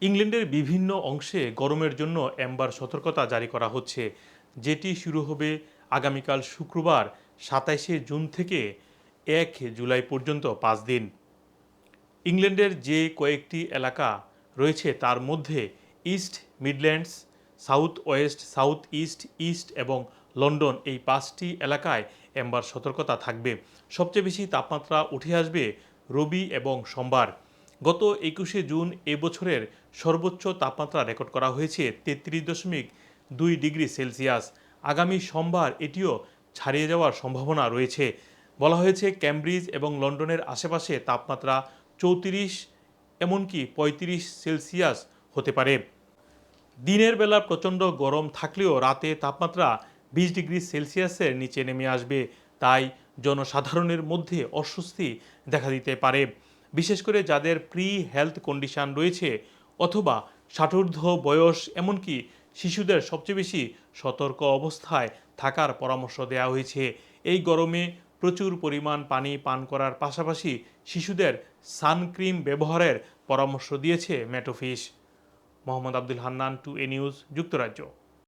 ইংল্যান্ডের বিভিন্ন অংশে গরমের জন্য এম্বার সতর্কতা জারি করা হচ্ছে। যেটি শুরু হবে আগামীকাল শুক্রবার, সাতাইশে জুন থেকে এক জুলাই পর্যন্ত পাঁচ দিন। ইংল্যান্ডের যে কয়েকটি এলাকা রয়েছে, তার মধ্যে East Midlands, South West, South East East এবং লন্ডন এই পাঁচটি এলাকায় এম্বার সতর্কতা থাকবে। সবচেয়ে বেশি তাপমাত্রা উঠে আসবে রবি এবং সোমবার। গত একুশে জুন এবছরের সর্বোচ্চ তাপমাত্রা রেকর্ড করা হয়েছে তেত্রিশ দশমিক দুই ডিগ্রি সেলসিয়াস। আগামী সোমবার এটিও ছাড়িয়ে যাওয়ার সম্ভাবনা রয়েছে। বলা হয়েছে, ক্যামব্রিজ এবং লন্ডনের আশেপাশে তাপমাত্রা চৌত্রিশ, এমনকি পঁয়ত্রিশ সেলসিয়াস হতে পারে। দিনের বেলা প্রচণ্ড গরম থাকলেও রাতে তাপমাত্রা বিশ ডিগ্রি সেলসিয়াসের নিচে নেমে আসবে। তাই জনসাধারণের মধ্যে অস্বস্তি দেখা দিতে পারে। বিশেষ করে যাদের প্রি হেলথ কন্ডিশন রয়েছে অথবা ষাটোর্ধ্ব বয়স, এমনকি শিশুদের সবচেয়ে বেশি সতর্ক অবস্থায় থাকার পরামর্শ দেওয়া হয়েছে। এই গরমে প্রচুর পরিমাণ পানি পান করার পাশাপাশি শিশুদের সানক্রিম ব্যবহারের পরামর্শ দিয়েছে মেটোফিশ মোহাম্মদ আব্দুল হান্নান, টু এ নিউজ, যুক্তরাজ্য।